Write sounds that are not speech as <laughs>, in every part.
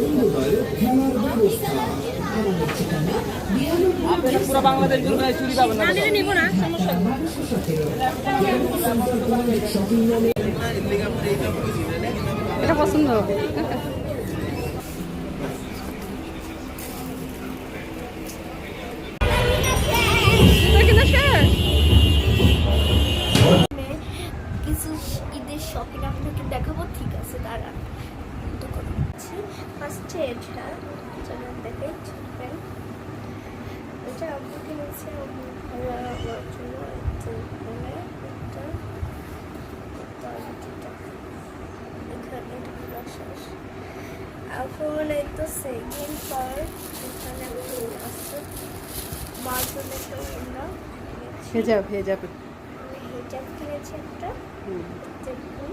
আনন্দময় খেলার ব্যবস্থা আমাদের ঠিকানা আপনারা পুরো বাংলাদেশ ঘুরে চুরি পাবেন না। না নিব না সমস্যা নেই। মানুষের সাথে অনেক শপিং মলে এটা পছন্দ কিছু ঈদের শপিং আপনাকে দেখাবো ঠিক আছে দাঁড়া ফার্স্টে এটা। চলুন দেখে এটা আম্মু কিনেছে আম্মু ভালো আমার জন্য একটু মানে একটা তার এখানে এটা শেষ। এখন এই তো সেকেন্ড পার্ট এখানে আছে মার জন্য একটা কিনেছি। হেজাব হেজাব। হিজাব কিনেছি একটা। দেখুন।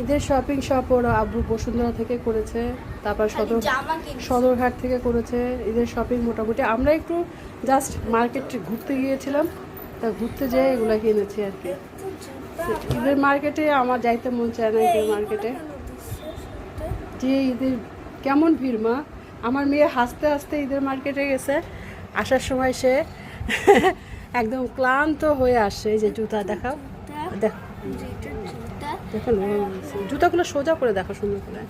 ঈদের শপিং সব ওর আব্বু বসুন্ধরা থেকে করেছে তারপর সদর সদরঘাট থেকে করেছে ঈদের শপিং মোটামুটি। আমরা একটু জাস্ট মার্কেট ঘুরতে গিয়েছিলাম তা ঘুরতে যেয়ে এগুলো কিনেছি আর কি। ঈদের মার্কেটে আমার যাইতে মন চায় না ঈদের মার্কেটে যে ঈদের কেমন ভিড় মা। আমার মেয়ে হাসতে হাসতে ঈদের মার্কেটে গেছে আসার সময় সে <laughs> একদম ক্লান্ত হয়ে আসছে এই যে জুতা দেখাও। দেখ। দেখো না, জুতাগুলো সোজা করে দেখো সুন্দর করে।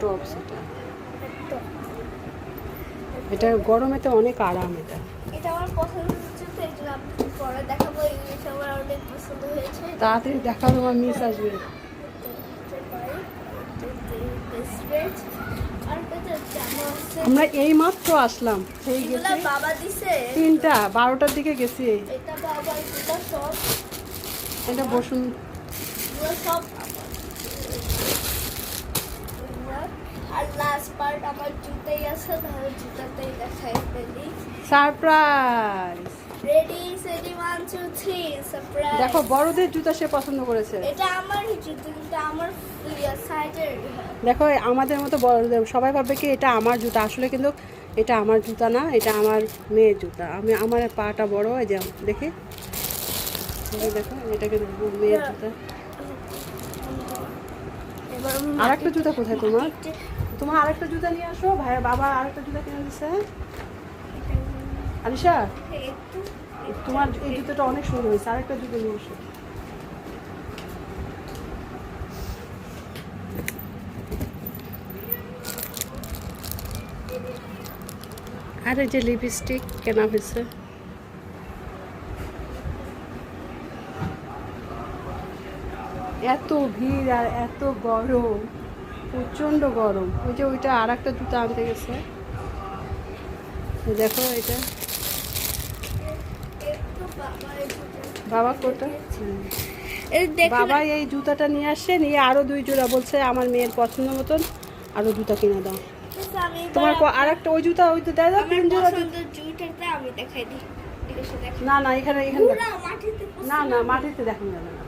টপস এটা। এটা গরমেতে অনেক আরাম এটা। তো পরে দেখাবো আমার তাড়াতাড়ি মিস আসবে। আমরা এই মাত্র আসলাম। সেই গেছি তিনটা বারোটার দিকে গেছি। এটা বসুন। Surprise ready steady one two three surprise দেখো বড়দের জুতা সে পছন্দ করেছে। এটা আমারই জুতো কিন্তু আমার সাইডের দেখো আমাদের মতো বড়দের সবাই ভাববে কি এটা আমার জুতা? আসলে কিন্তু এটা আমার জুতা না এটা আমার মেয়ের জুতা। আমি আমার পাটা বড় এই যে দেখি। দেখো এটা কিন্তু মেয়ের জুতা। এবার আর একটা জুতা কোথায় তোমার? তোমার আরেকটা জুতা নিয়ে আসো ভাইয়ের বাবা আরেকটা জুতা কিনে দিচ্ছে আলিশা? তোমার এই জুতোটা অনেক সুন্দর হয়েছে আরেকটা জুতো নিয়ে আসো আর এই যে লিপস্টিক কেনা হয়েছে। এত ভিড় আর এত গরম প্রচণ্ড গরম। ওই যে ওইটা আর একটা জুতো আনতে গেছে। দেখো এটা। একটু বাবা কোটা? বাবা এই জুতাটা নিয়ে আসছে নিয়ে আরও দুই জোড়া বলছে আমার মেয়ের পছন্দ মতন আরও জুতা কিনে দাও। তোমার আর একটা ওই জুতা ওই তো দেয় দাও তিন জোড়া জুতাটা আমি দেখাই দিই। ঠিক আছে দেখ। না না এখানে এখানে দেখো। না না মাটিতে দেখানো যাবে না।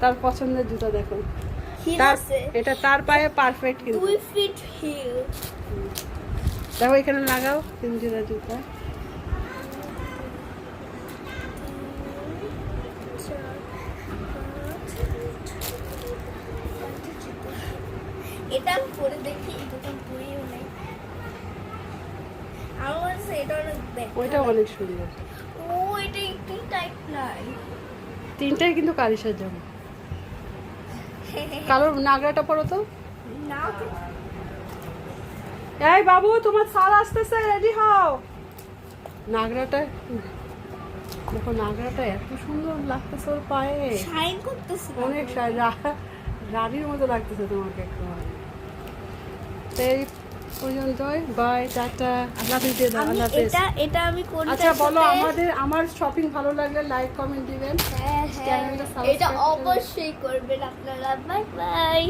তার পছন্দের জুতা দেখো। এটা তার পায়ে পারফেক্ট কিন্তু। দেখো এখানে লাগাও তিন জোড়া জুতা। এটা আমি পরে দেখি এটা তো আমি পরেও নাই। আমার কাছে এটা অনেক ওইটা অনেক সুন্দর। ও এটা একটু টাইট নাই। তিনটাই কিন্তু কারিশার জামা <laughs> কালোর নাগরাটা পরো তো। না এই বাবু তোমার স্যার আসতেছে রেডি হও। নাগরাটা দেখো নাগরাটা এত সুন্দর লাগতেছে ওর পায়ে। শাইন করতেছে অনেক রানীর মতো লাগতেছে তোমাকে একটু এই পর্যন্তই বাই টাটা আল্লাহ দিয়ে দাও আল্লাহ এটা এটা আমি কোনটা আচ্ছা বলো আমাদের আমার শপিং ভালো লাগলে লাইক কমেন্ট দিবেন। হ্যাঁ হ্যাঁ এটা অবশ্যই করবেন আপনারা। Bye bye